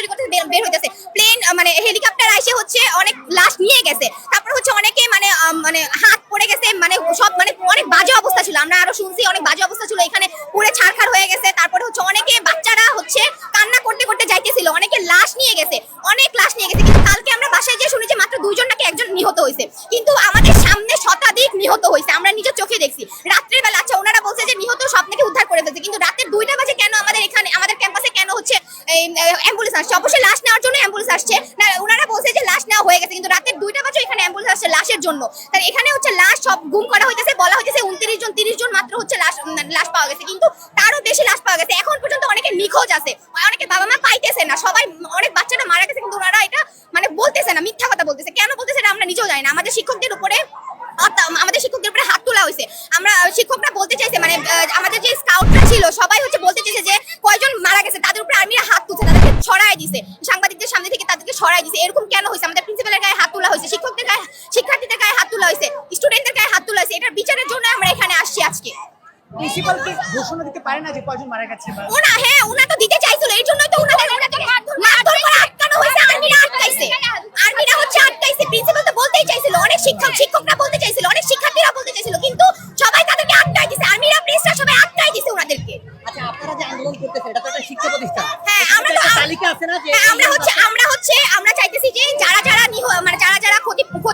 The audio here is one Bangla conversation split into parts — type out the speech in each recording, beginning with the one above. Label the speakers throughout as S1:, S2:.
S1: দৌড়াদৌড়ি করতে বের হইতেছে। প্লেন মানে হেলিকপ্টার এসে হচ্ছে অনেক লাশ নিয়ে গেছে। তারপর হচ্ছে অনেকে মানে মানে হাত পড়ে গেছে মানে সব মানে অনেক বাজে অবস্থা ছিল। আমরা আরও শুনছি, অনেক বাজে অবস্থা ছিল। এখানে পুরে ছাড়খাড় হয়ে গেছে তারপরে হচ্ছে অনেকে বাচ্চারা হচ্ছে কান্না করতে করতে যাইতেছিল অনেকে লাশ নিয়ে গেছে অনেক লাশ নিয়ে গেছে কিন্তু কালকে আমরা বাসায় যে শুনেছি মাত্র দুইজন নাকি একজন নিহত হয়েছে কিন্তু আমাদের সামনে শতাধিক নিহত হয়েছে আমরা নিজের চোখে দেখছি রাত্রের বেলা আচ্ছা ওনারা বলছে যে নিহত সব নাকি উদ্ধার করে ফেলছে কিন্তু রাতের দুইটা বাজে কেন আমাদের এখানে আমাদের ক্যাম্পাসে কেন হচ্ছে এই অ্যাম্বুলেন্স আসছে। অবশ্যই লাশ নেওয়ার জন্য অ্যাম্বুলেন্স আসছে। ওনারা বলছে যে লাশ নেওয়া হয়ে গেছে, কিন্তু রাতের দুইটা বাজে এখানে অ্যাম্বুলেন্স আসছে লাশের জন্য। তাই এখানে হচ্ছে লাশ, সব গুম করা হইতেছে, বলা হইতেছে উনত্রিশ জন, তিরিশ জন মাত্র হচ্ছে লাশ লাশ পাওয়া গেছে। কিন্তু তারও বেশি লাশ পাওয়া গেছে। এখন পর্যন্ত অনেকে নিখোঁজ আছে। অনেকে বাবা মা পাইতেছে না। সবাই, অনেক বাচ্চারা মারা গেছে, কিন্তু ওনারা এটা মানে বলতেছে না, মিথ্যা কথা বলতেছে। কেন বলতেছে আমরা নিজেও জানি না। আমাদের শিক্ষকদের উপরে আমাদের শিক্ষকদের উপরে হাত তোলা হয়েছে আমরা শিক্ষকরা বলতে চাইছে মানে আমাদের যে স্কাউটরা ছিল, সবাই হচ্ছে বলতে চাইছে যে কয়জন মারা গেছে তাদের উপরে আর্মিরা হাত তুলছে তাদেরকে ছড়াই দিছে সাংবাদিকদের সামনে থেকে তাদেরকে ছড়াই দিছে এরকম কেন হয়েছে আমাদের প্রিন্সিপালের গায়ে হাত তোলা হয়েছে শিক্ষকদের গায়ে শিক্ষার্থীদের গায়ে হাত তোলা হয়েছে স্টুডেন্টদের গায়ে হাত তোলা হয়েছে এটার বিচারের জন্য আমরা এখানে আসছি আজকে।
S2: প্রিন্সিপাল কি ঘোষণা দিতে পারে না যে কয়জন মারা গেছে
S1: ওনা হ্যাঁ ওনা তো দিতে চাইছিল এই জন্যই তো ওনাদের মারধর করে আটকানো হয়েছে আর্মিরা আটকাইছে। আর্মিরা হচ্ছে আটকাইছে প্রিন্সিপাল তো বলতেই চাইছিল অনেক শিক্ষক শিক্ষকরা বলতে চাইছিল অনেক শিক্ষার্থীরা বলতে চাইছিল কিন্তু সবাই তাদেরকে আটকাই দিছে আর্মিরা প্রেসরা সবাই আটকাই দিছে ওনাদেরকে।
S2: আচ্ছা আপনারা যে আন্দোলন করতেছেন এটা তো একটা শিক্ষা প্রতিষ্ঠান।
S1: হ্যাঁ আমরা
S2: তালিকা আছে না যে
S1: হ্যাঁ, আমরা হচ্ছে আমরা হচ্ছে আমরা চাইতেছি যে যারা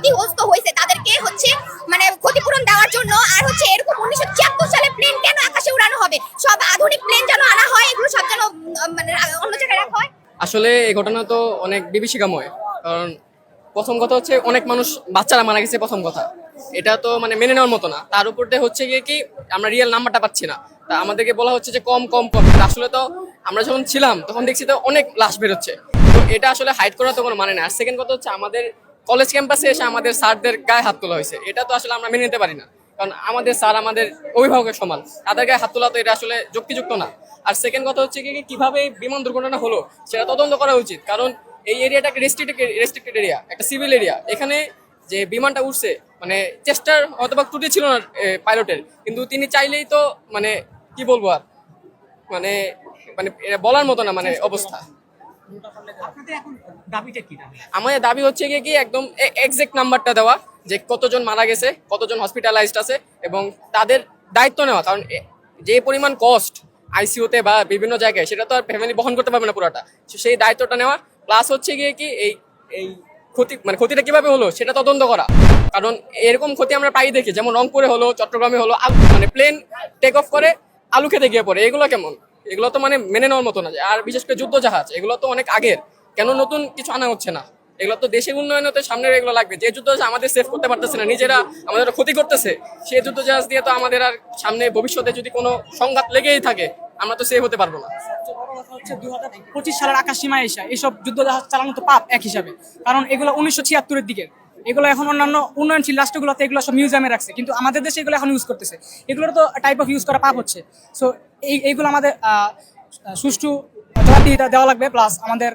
S1: ক্ষতিগ্রস্ত হয়েছে, তাদেরকে হচ্ছে মানে ক্ষতিপূরণ দেওয়ার জন্য। আর হচ্ছে এরকম উনিশশো ছিয়াত্তর সালে প্লেন কেন আকাশে উড়ানো হবে? সব আধুনিক প্লেন যেন আনা হয়, এগুলো সব যেন মানে অন্য জায়গায় রাখা হয়।
S3: আসলে এই ঘটনা তো অনেক বিভীষিকাময়, কারণ প্রথম কথা হচ্ছে অনেক মানুষ, বাচ্চারা মারা গেছে প্রথম কথা। এটা তো মানে মেনে নেওয়ার মতো না। তার উপর দিয়ে হচ্ছে গিয়ে কি, আমরা রিয়েল নাম্বারটা পাচ্ছি না। তা আমাদেরকে বলা হচ্ছে যে কম কম কম। আসলে তো আমরা যখন ছিলাম, তখন দেখছি তো অনেক লাশ বেরোচ্ছে। তো এটা আসলে হাইড করা তো কোনো মানে না। আর সেকেন্ড কথা হচ্ছে আমাদের কলেজ ক্যাম্পাসে এসে আমাদের স্যারদের গায়ে হাত তোলা হয়েছে। এটা তো আসলে আমরা মেনে নিতে পারি না। কারণ আমাদের স্যার আমাদের অভিভাবকের সমান। তাদের গায়ে হাত তোলা তো এটা আসলে যুক্তিযুক্ত না। আর সেকেন্ড কথা হচ্ছে কি কীভাবে বিমান দুর্ঘটনা হলো সেটা তদন্ত করা উচিত। কারণ এই এরিয়াটা একটা রেস্ট্রিক্টেড রেস্ট্রিক্টেড এরিয়া একটা সিভিল এরিয়া এখানে যে বিমানটা উঠছে মানে চেষ্টার হয়তোবা ত্রুটি ছিল না পাইলটের কিন্তু তিনি চাইলেই তো মানে কি বলব আর? মানে মানে বলার মতো না মানে অবস্থা। আমাদের দাবি হচ্ছে গিয়ে কি একদম এক্সাক্ট নাম্বারটা দেওয়া, যে কতজন মারা গেছে, কতজন হসপিটালাইজড আছে এবং তাদের দায়িত্ব নেওয়া। কারণ যে পরিমাণ কস্ট আইসিইউতে বা বিভিন্ন জায়গায়, সেটা তো আর ফ্যামিলি বহন করতে পারবে না পুরোটা। সেই দায়িত্বটা নেওয়া প্লাস হচ্ছে গিয়ে কি এই এই ক্ষতি মানে ক্ষতিটা কীভাবে হলো, সেটা তদন্ত করা। কারণ এরকম ক্ষতি আমরা পাই দেখি, যেমন রংপুরে হলো, চট্টগ্রামে হলো মানে প্লেন টেক অফ করে, আলু খেতে গিয়ে পড়ে। এগুলো কেমন? এগুলো তো মানে মেনে নেওয়ার মতো না। আর বিশেষ করে যুদ্ধ জাহাজ, এগুলো তো অনেক আগের। কেন নতুন কিছু আনা হচ্ছে না? এগুলো তো দেশের উন্নয়নে তো সামনের এগুলো লাগবে। যে যুদ্ধ আমাদের সেভ করতে পারতেছে না, নিজেরা আমাদের ক্ষতি করতেছে সেই যুদ্ধ জাহাজ দিয়ে তো আমাদের আর সামনে ভবিষ্যতে যদি কোনো সংঘাত লেগেই থাকে, আমরা তো সেভ হতে পারব না।
S4: পঁচিশ সালের আকাশ সীমায় এসে এইসব যুদ্ধ জাহাজ চালানো তো পাপ এক হিসাবে। কারণ এগুলো উনিশশো ছিয়াত্তরের দিকে। এগুলো এখন অন্যান্য উন্নয়নশীল রাষ্ট্রগুলোতে এগুলো সব মিউজিয়ামে রাখছে। কিন্তু আমাদের দেশে এগুলো এখন ইউজ করতেছে। এগুলোর তো টাইপ অফ ইউজ করা পাপ হচ্ছে। সো এই এইগুলো আমাদের সুষ্ঠু জবাবদিহিতা দেওয়া লাগবে। প্লাস আমাদের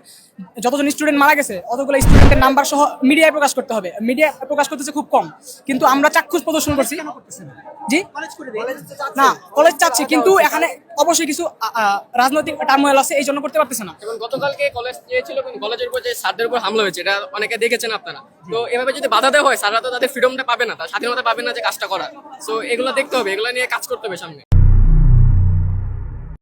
S4: যতজন স্টুডেন্ট মারা গেছে অতগুলো স্টুডেন্টের নাম্বার সহ মিডিয়ায় প্রকাশ করতে হবে। মিডিয়া প্রকাশ করতেছে খুব কম কিন্তু আমরা চাক্ষুষ প্রদর্শন করছি। জি?
S2: করে
S4: না কলেজ চাচ্ছে কিন্তু এখানে অবশ্যই কিছু রাজনৈতিক টার্মোয়েল আছে এই জন্য করতে পারতেছে না।
S3: গতকালকে কলেজ ছিল কিন্তু কলেজের উপর যে স্যারদের উপর হামলা হয়েছে এটা অনেকে দেখেছেন আপনারা। তো এভাবে যদি বাধা দেওয়া হয় স্যাররা তো তাদের ফ্রিডমটা পাবে না তার স্বাধীনতা পাবে না যে কাজটা করার। সো এগুলো দেখতে হবে এগুলো নিয়ে কাজ করতে হবে সামনে।